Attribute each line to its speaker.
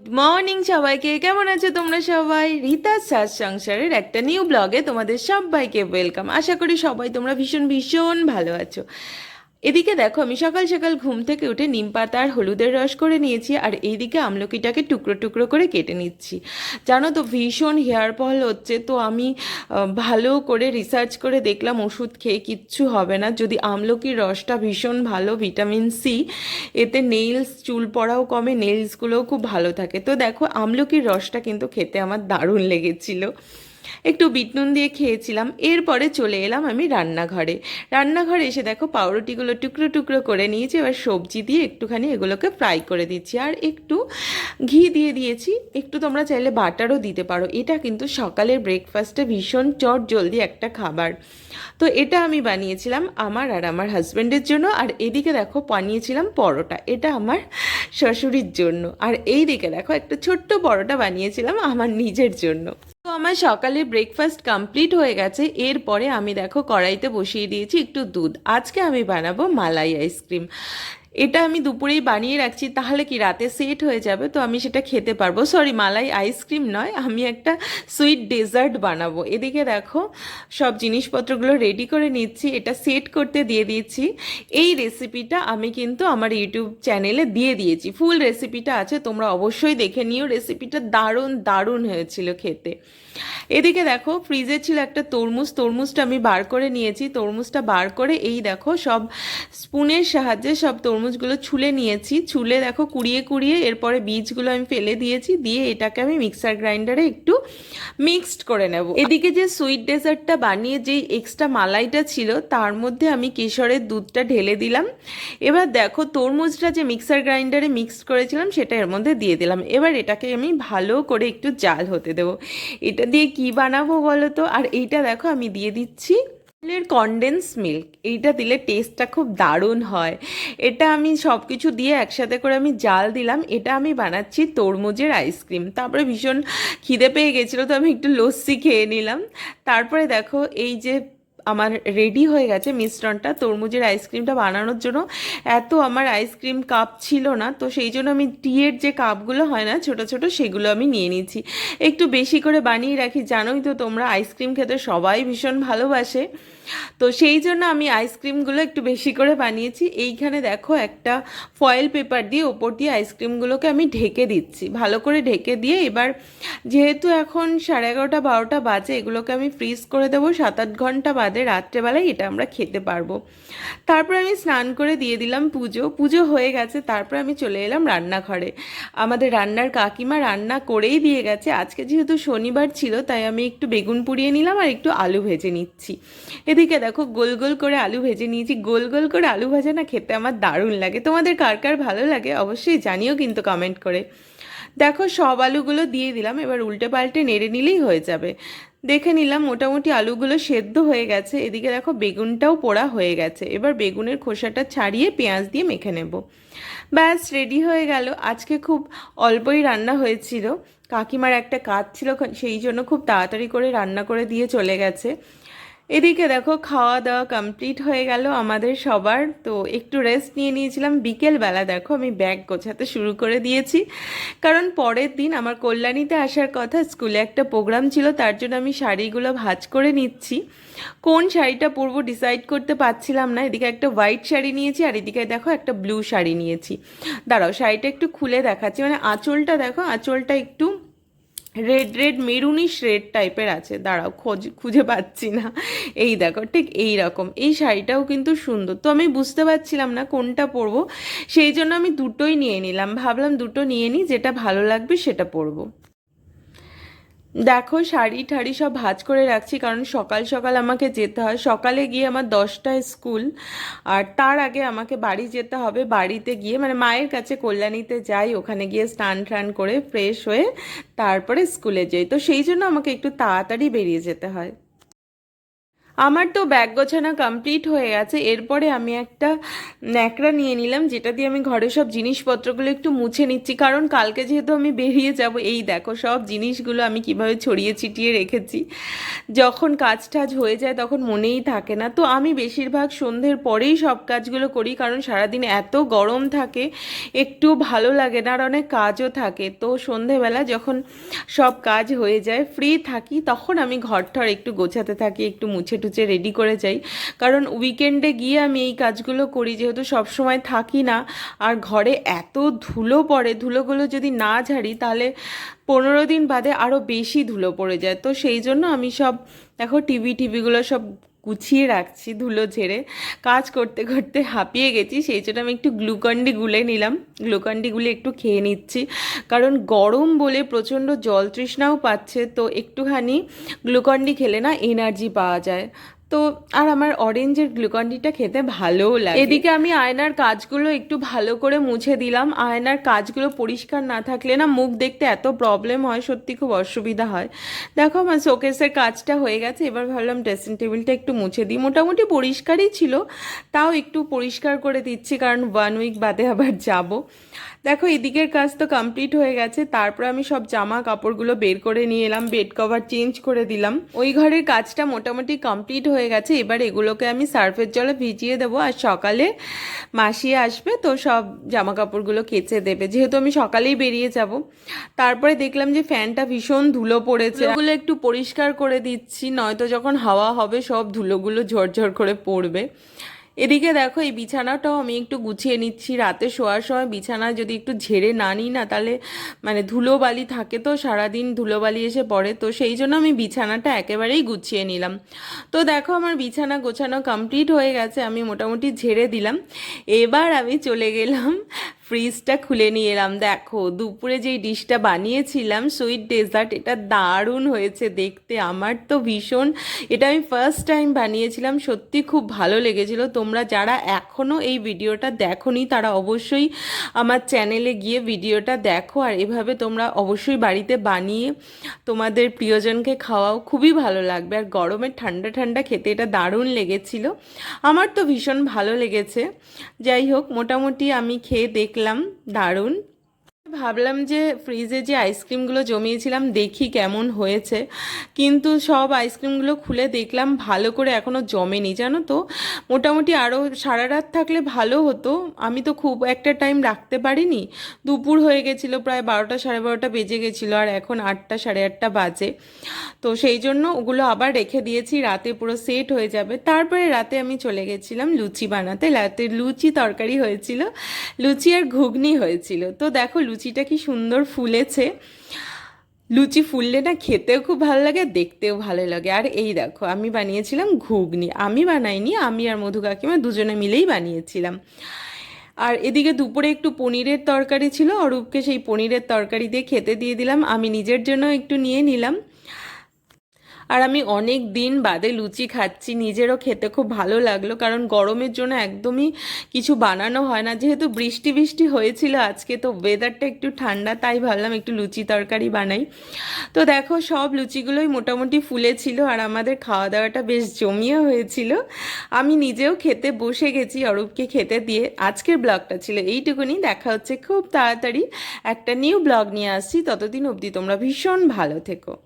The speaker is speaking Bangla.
Speaker 1: মর্নিং সবাইকে। কেমন আছো তোমরা সবাই? রীতা সাজ সংসারের একটা নিউ ব্লগে তোমাদের সবাইকে ওয়েলকাম আশা করি সবাই তোমরা ভীষণ ভীষণ ভালো আছো। এদিকে দেখো, আমি সকাল সকাল ঘুম থেকে উঠে নিম পাতা আর হলুদের রস করে নিয়েছি আর এইদিকে আমলকিটাকে টুকরো টুকরো করে কেটে নিচ্ছি। জানো তো, ভীষণ হেয়ার ফল হচ্ছে, তো আমি ভালো করে রিসার্চ করে দেখলাম, ওষুধ খেয়ে কিচ্ছু হবে না। যদি আমলকির রসটা ভীষণ ভালো ভিটামিন সি এতে নেইলস চুল পড়াও কমে নেইলসগুলোও খুব ভালো থাকে। তো দেখো, আমলকির রসটা কিন্তু খেতে আমার দারুণ লেগেছিল। একটু বিট নুন দিয়ে খেয়েছিলাম, এরপরে চলে এলাম আমি রান্নাঘরে। রান্নাঘরে এসে দেখো পাউরুটিগুলো টুকরো টুকরো করে নিয়েছি, এবার সবজি দিয়ে একটুখানি এগুলোকে ফ্রাই করে দিচ্ছি। আর একটু ঘি দিয়ে দিয়েছি, একটু তোমরা চাইলে বাটারও দিতে পারো। এটা কিন্তু সকালের ব্রেকফাস্টে ভীষণ চট জলদি একটা খাবার। তো এটা আমি বানিয়েছিলাম আমার আর আমার হাজব্যান্ডের জন্য, আর এদিকে দেখো বানিয়েছিলাম পরোটা। এটা আমার শ্বশুরির জন্য। আর এই দিকে দেখো একটা ছোট্ট পরোটা বানিয়েছিলাম আমার নিজের জন্য। তো আমার সকালে ব্রেকফাস্ট কমপ্লিট হয়ে গেছে। এরপরে আমি দেখো কড়াইতে বসিয়ে দিয়েছি একটু দুধ। আজকে আমি বানাবো মালাই আইসক্রিম এটা আমি দুপুরেই বানিয়ে রাখছি, তাহলে কি রাতে সেট হয়ে যাবে? তো আমি সেটা খেতে পারব। সরি মালাই আইসক্রিম নয়, আমি একটা সুইট ডেজার্ট বানাবো। এদিকে দেখো, সব জিনিসপত্রগুলো রেডি করে নিচ্ছি, এটা সেট করতে দিয়ে দিয়েছি। এই রেসিপিটা আমি কিন্তু আমার ইউটিউব চ্যানেলে দিয়ে দিয়েছি। ফুল রেসিপিটা আছে, তোমরা অবশ্যই দেখে নিও। রেসিপিটা দারুণ দারুণ হয়েছিল খেতে। এদিকে দেখো ফ্রিজে ছিল একটা তরমুজ, তরমুজটা আমি বার করে নিয়েছি। তরমুজটা বার করে এই দেখো, সব স্পুনের সাহায্যে সব তরমুজগুলো ছুলে নিয়েছি। ছুলে দেখো, কুড়িয়ে কুড়িয়ে এরপরে বীজগুলো আমি ফেলে দিয়েছি, দিয়ে এটাকে আমি মিক্সার গ্রাইন্ডারে একটু মিক্সড করে নেব। এদিকে যে সুইট ডেজার্টটা বানিয়ে যেই এক্সট্রা মালাইটা ছিল, তার মধ্যে আমি কেশরের দুধটা ঢেলে দিলাম। এবার দেখো, তরমুজটা যে মিক্সার গ্রাইন্ডারে মিক্সড করেছিলাম, সেটা এর মধ্যে দিয়ে দিলাম। এবার এটাকে আমি ভালো করে একটু জাল হতে দেবো। এটা দিয়ে কি বানাবো বলো তো? আর এইটা দেখো, আমি দিয়ে দিচ্ছি এর কন্ডেন্স মিল্ক এইটা দিলে টেস্টটা খুব দারুণ হয়। এটা আমি সব কিছু দিয়ে একসাথে করে আমি জাল দিলাম। এটা আমি বানাচ্ছি তরমুজের আইসক্রিম তারপরে ভীষণ খিদে পেয়ে গেছিল, তো আমি একটু লস্যি খেয়ে নিলাম। তারপরে দেখো, এই যে আমার রেডি হয়ে গেছে মিশ্রণটা। তরমুজের আইসক্রিমটা বানানোর জন্য। এত আমার আইসক্রিম কাপ ছিল না, তো সেই জন্য আমি টিয়ের যে কাপগুলো হয় না, ছোট ছোট, সেগুলো আমি নিয়ে নিয়েছি। একটু বেশি করে বানিয়ে রাখি, জানোই তো তোমরা আইসক্রিম খেতে সবাই ভীষণ ভালোবাসে। তো সেই জন্য আমি আইসক্রিমগুলো একটু বেশি করে বানিয়েছি। এইখানে দেখো একটা ফয়েল পেপার দিয়ে ওপর দিয়ে আইসক্রিমগুলোকে আমি ঢেকে দিচ্ছি। ভালো করে ঢেকে দিয়ে এবার যেহেতু এখন সাড়ে এগারোটা, বারোটা বাজে, এগুলোকে আমি ফ্রিজ করে দেবো। সাত আট ঘণ্টা বাদে রাত্রেবেলায় এটা আমরা খেতে পারব। তারপর আমি স্নান করে দিয়ে দিলাম পুজো। পুজো হয়ে গেছে, তারপর আমি চলে এলাম রান্নাঘরে। আমাদের রান্নার কাকিমা রান্না করেই দিয়ে গেছে। আজকে যেহেতু শনিবার ছিল, তাই আমি একটু বেগুন পুড়িয়ে নিলাম আর একটু আলু ভেজে নিচ্ছি। এদিকে দেখো, গোল গোল করে আলু ভেজে নিয়েছি। গোল গোল করে আলু ভাজা না খেতে আমার দারুণ লাগে। তোমাদের কার কার ভালো লাগে অবশ্যই জানিও কিন্তু কমেন্ট করে। দেখো, সব আলুগুলো দিয়ে দিলাম। এবার উল্টে পাল্টে নেড়ে নিলেই হয়ে যাবে। দেখে নিলাম মোটামুটি আলুগুলো সেদ্ধ হয়ে গেছে। এদিকে দেখো বেগুনটাও পোড়া হয়ে গেছে। এবার বেগুনের খোসাটা ছাড়িয়ে পেঁয়াজ দিয়ে মেখে নেব। ব্যাস, রেডি হয়ে গেল। আজকে খুব অল্পই রান্না হয়েছিল। কাকিমার একটা কাজ ছিল, সেই জন্য খুব তাড়াতাড়ি করে রান্না করে দিয়ে চলে গেছে। এদিকে দেখো খাওয়া দাওয়া কমপ্লিট হয়ে গেল আমাদের সবার। তো একটু রেস্ট নিয়ে নিয়েছিলাম। বিকেলবেলা দেখো আমি ব্যাগ গোছাতে শুরু করে দিয়েছি। কারণ পরের দিন আমার কল্যাণীতে আসার কথা স্কুলে একটা প্রোগ্রাম ছিল, তার জন্য আমি শাড়িগুলো ভাঁজ করে নিচ্ছি। কোন শাড়িটা পরবো ডিসাইড করতে পারছিলাম না। এদিকে একটা হোয়াইট শাড়ি নিয়েছি আর এদিকে দেখো একটা ব্লু শাড়ি নিয়েছি। দাঁড়াও, শাড়িটা একটু খুলে দেখাচ্ছি। মানে আঁচলটা দেখো, আঁচলটা একটু রেড রেড মেরুনিশ রেড টাইপের আছে। দাঁড়াও, খোঁজ, খুঁজে পাচ্ছি না। এই দেখো, ঠিক এই রকম। এই শাড়িটাও কিন্তু সুন্দর। তো আমি বুঝতে পারছিলাম না কোনটা পরবো। সেই জন্য আমি দুটোই নিয়ে নিলাম। ভাবলাম দুটো নিয়ে নিই, যেটা ভালো লাগবে সেটা পরবো। দেখো শাড়ি ঠাড়ি সব ভাজ করে রাখছি, কারণ সকাল সকাল আমাকে যেতে হয়। সকালে গিয়ে আমার দশটায় স্কুল, আর তার আগে আমাকে বাড়ি যেতে হবে। বাড়িতে গিয়ে মানে মায়ের কাছে কল্যাণীতে যাই, ওখানে গিয়ে স্নান টান করে ফ্রেশ হয়ে তারপরে স্কুলে যাই। তো সেই জন্য আমাকে একটু তাড়াতাড়ি বেরিয়ে যেতে হয়। আমার তো ব্যাগ গোছানো কমপ্লিট হয়ে গেছে। এরপরে আমি একটা ন্যাকড়া নিয়ে নিলাম, যেটা দিয়ে আমি ঘরে সব জিনিসপত্রগুলো একটু মুছে নিচ্ছি। কারণ কালকে যেহেতু আমি বেরিয়ে যাব, এই দেখো সব জিনিসগুলো আমি কীভাবে ছড়িয়ে ছিটিয়ে রেখেছি। যখন কাজ টাজ হয়ে যায় তখন মনেই থাকে না। তো আমি বেশিরভাগ সন্ধ্যের পরেই সব কাজগুলো করি, কারণ সারাদিন এত গরম থাকে, একটু ভালো লাগে না আর অনেক কাজও থাকে। তো সন্ধেবেলা যখন সব কাজ হয়ে যায় ফ্রি থাকি, তখন আমি ঘর ঠর একটু গোছাতে থাকি, একটু মুছে টুছে রেডি করে যাই। কারণ উইকেন্ডে গিয়ে আমি এই কাজগুলো করি, যেহেতু সবসময় থাকি না, আর ঘরে এত ধুলো পড়ে, ধুলোগুলো যদি না ঝাড়ি, তাহলে পনেরো দিন বাদে আরও বেশি ধুলো পড়ে যায়। তো সেই জন্য আমি সব, দেখো টিভি টিভিগুলো সব গুছিয়ে রাখছি ধুলো ঝেড়ে। কাজ করতে করতে হাঁপিয়ে গেছি, সেই জন্য আমি একটু গ্লুকন্ডি গুলে নিলাম। গ্লুকন্ডি গুলে একটু খেয়ে নিচ্ছি। কারণ গরম বলে প্রচণ্ড জল তৃষ্ণাও পাচ্ছে, তো একটুখানি গ্লুকন্ডি খেলে না এনার্জি পাওয়া যায়। তো আর আমার অরেঞ্জের গ্লুকন্ডিটা খেতে ভালোও লাগে। এদিকে আমি আয়নার কাজগুলো একটু ভালো করে মুছে দিলাম। আয়নার কাজগুলো পরিষ্কার না থাকলে না মুখ দেখতে এত প্রবলেম হয়, সত্যি খুব অসুবিধা হয়। দেখো আমার শোকেসের কাজটা হয়ে গেছে, এবার ভাবলাম ড্রেসিং টেবিলটা একটু মুছে দিই। মোটামুটি পরিষ্কারই ছিল, তাও একটু পরিষ্কার করে দিচ্ছি, কারণ ওয়ান উইক বাদে আবার যাব। দেখো এদিকের কাজ তো কমপ্লিট হয়ে গেছে, তারপর আমি সব জামা কাপড়গুলো বের করে নিয়ে এলাম বেড কভার চেঞ্জ করে দিলাম। ওই ঘরের কাজটা মোটামুটি কমপ্লিট হয়ে গেছে, এবার এগুলোকে আমি সার্ফের জলে ভিজিয়ে দেবো। আর সকালে মাসি আসবে তো সব জামা কাপড়গুলো কেচে দেবে। যেহেতু আমি সকালেই বেরিয়ে যাব, তারপরে দেখলাম যে ফ্যানটা ভীষণ ধুলো পড়েছে। ওগুলো একটু পরিষ্কার করে দিচ্ছি, নয়তো যখন হাওয়া হবে সব ধুলোগুলো ঝরঝর করে পড়বে। এদিকে দেখো, এই বিছানাটাও আমি একটু গুছিয়ে নিচ্ছি। রাতে শোয়ার সময় বিছানা যদি একটু ঝেড়ে না নিই না, তাহলে মানে ধুলোবালি থাকে তো, সারাদিন ধুলোবালি এসে পড়ে তো, সেই জন্য আমি বিছানাটা একেবারেই গুছিয়ে নিলাম। তো দেখো, আমার বিছানা গোছানো কমপ্লিট হয়ে গেছে, আমি মোটামুটি ঝেড়ে দিলাম। এবার আমি চলে গেলাম ফ্রিজটা খুলে নিয়ে এলাম। দেখো, দুপুরে যেই ডিশটা বানিয়েছিলাম, সুইট ডেজার্ট, এটা দারুণ হয়েছে দেখতে। আমার তো ভীষণ, এটা আমি ফার্স্ট টাইম বানিয়েছিলাম, সত্যি খুব ভালো লেগেছিল। তোমরা যারা এখনও এই ভিডিওটা দেখোনি, তারা অবশ্যই আমার চ্যানেলে গিয়ে ভিডিওটা দেখো। আর এভাবে তোমরা অবশ্যই বাড়িতে বানিয়ে তোমাদের প্রিয়জনকে খাওয়াও, খুবই ভালো লাগবে। আর গরমের ঠান্ডা ঠান্ডা খেতে এটা দারুণ লেগেছিল। আমার তো ভীষণ ভালো লেগেছে। যাই হোক, মোটামুটি আমি খেয়ে দেখলাম দারুণ। ভাবলাম যে ফ্রিজে যে আইসক্রিমগুলো জমিয়েছিলাম, দেখি কেমন হয়েছে। কিন্তু সব আইসক্রিমগুলো খুলে দেখলাম, ভালো করে এখনও জমেনি, জানো তো? মোটামুটি আরও সারা রাত থাকলে ভালো হতো। আমি তো খুব একটা টাইম রাখতে পারিনি। দুপুর হয়ে গেছিল, প্রায় বারোটা সাড়ে বারোটা বেজে গেছিল, আর এখন আটটা সাড়ে আটটা বাজে। তো সেই জন্য ওগুলো আবার রেখে দিয়েছি, রাতে পুরো সেট হয়ে যাবে। তারপরে রাতে আমি চলে গেছিলাম লুচি বানাতে। রাতে লুচি তরকারি হয়েছিল, লুচি আর ঘুগনি হয়েছিল। তো দেখো লুচিটা কি সুন্দর ফুলেছে। লুচি ফুললে না খেতেও খুব ভালো লাগে, দেখতেও ভালো লাগে। আর এই দেখো, আমি বানিয়েছিলাম ঘুগনি। আমি বানাইনি, আমি আর মধু কাকিমা দুজনে মিলেই বানিয়েছিলাম। আর এদিকে দুপুরে একটু পনিরের তরকারি ছিল, অরূপকে সেই পনিরের তরকারি দিয়ে খেতে দিয়ে দিলাম। আমি নিজের জন্য একটু নিয়ে নিলাম। আর আমি অনেক দিন বাদে লুচি খাচ্ছি। নিজেরও খেতে খুব ভালো লাগল, কারণ গরমের জন্য একদমই কিছু বানানো হয় না। যেহেতু বৃষ্টি বৃষ্টি হয়েছিল আজকে, তো ওয়েদারটা একটু ঠান্ডা, তাই ভাবলাম একটু লুচি তরকারি বানাই। তো দেখো, সব লুচিগুলোই মোটামুটি ফুলেছিল আর আমাদের খাওয়া দাওয়াটা বেশ জমিয়ে হয়েছিল। আমি নিজেও খেতে বসে গেছি অরূপকে খেতে দিয়ে। আজকের ব্লগটা ছিল এইটুকুনি, দেখা হচ্ছে খুব তাড়াতাড়ি। একটা নিউ ব্লগ নিয়ে আসছি, ততদিন অবধি তোমরা ভীষণ ভালো থেকো।